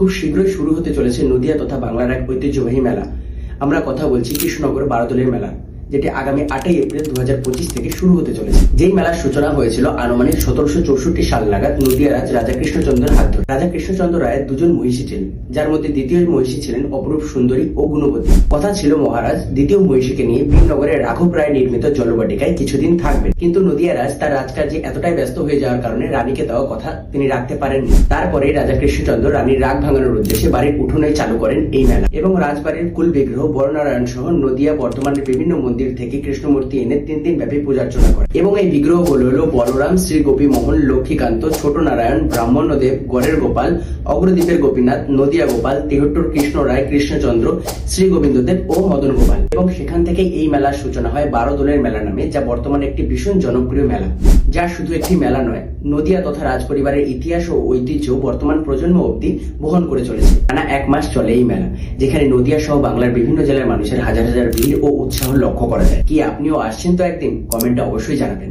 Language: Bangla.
খুব শীঘ্রই শুরু হতে চলেছে নদিয়া তথা বাংলার এক ঐতিহ্যবাহী মেলা। আমরা কথা বলছি কৃষ্ণনগর বারাদলের মেলা যেটি আগামী আটই এপ্রিল দু হাজার পঁচিশ থেকে শুরু হতে চলেছে। যেই মেলার সূচনা হয়েছিল আনুমানিক সতেরোশো চৌষট্টি সাল নাগাদ নদিয়া রাজ রাজা কৃষ্ণচন্দ্রের হাত ধরে। রাজা কৃষ্ণচন্দ্র রায়ের দুজন মহিষী ছিলেন, যার মধ্যে দ্বিতীয় মহিষী ছিলেন অপরূপ সুন্দরী ও গুণবতী। কথা ছিল মহারাজ, দ্বিতীয় মহিষীকে নিয়ে বীরনগরের রাঘব রায় নির্মিত জলবাটিকায় কিছুদিন থাকবেন। কিন্তু নদিয়া রাজ তার রাজকার্যে এতটাই ব্যস্ত হয়ে যাওয়ার কারণে রানীকে দেওয়া কথা তিনি রাখতে পারেননি। তারপরে রাজা কৃষ্ণচন্দ্র রানীর রাগ ভাঙানোর উদ্দেশ্যে বাড়ির উঠোনে চালু করেন এই মেলা। এবং রাজবাড়ির কুল বিগ্রহ বরনারায়ণ সহ নদিয়া বর্তমানের বিভিন্ন মন্দির থেকে কৃষ্ণমূর্তি এনে তিন দিন ব্যাপী পূজার্চনা করে। এবং এই বিগ্রহগুলো হলো বলরাম শ্রী গোপী মোহন লক্ষ্মীকান্ত ছোট নারায়ণ ব্রাহ্মণ্যদেব গড়ের গোপাল, অগ্রদ্বীপের গোপীনাথ, নদিয়া গোপাল, তেহট্টুর কৃষ্ণ রায়, কৃষ্ণচন্দ্র শ্রী গোবিন্দদেব ও মদন গোপাল। এবং সেখান থেকে এই মেলার সূচনা হয় বারো দোলের মেলা নামে, যা বর্তমানে একটি ভীষণ জনপ্রিয় মেলা। যা শুধু একটি মেলা নয়, নদিয়া তথা রাজপরিবারের ইতিহাস ও ঐতিহ্য বর্তমান প্রজন্ম অবধি বহন করে চলেছে। টানা এক মাস চলে এই মেলা, যেখানে নদিয়া সহ বাংলার বিভিন্ন জেলার মানুষের হাজার হাজার ভিড় ও উৎসাহ লক্ষ্য করা যায়। কি আপনিও আসছেন তো একদিন? কমেন্টে অবশ্যই জানাবেন।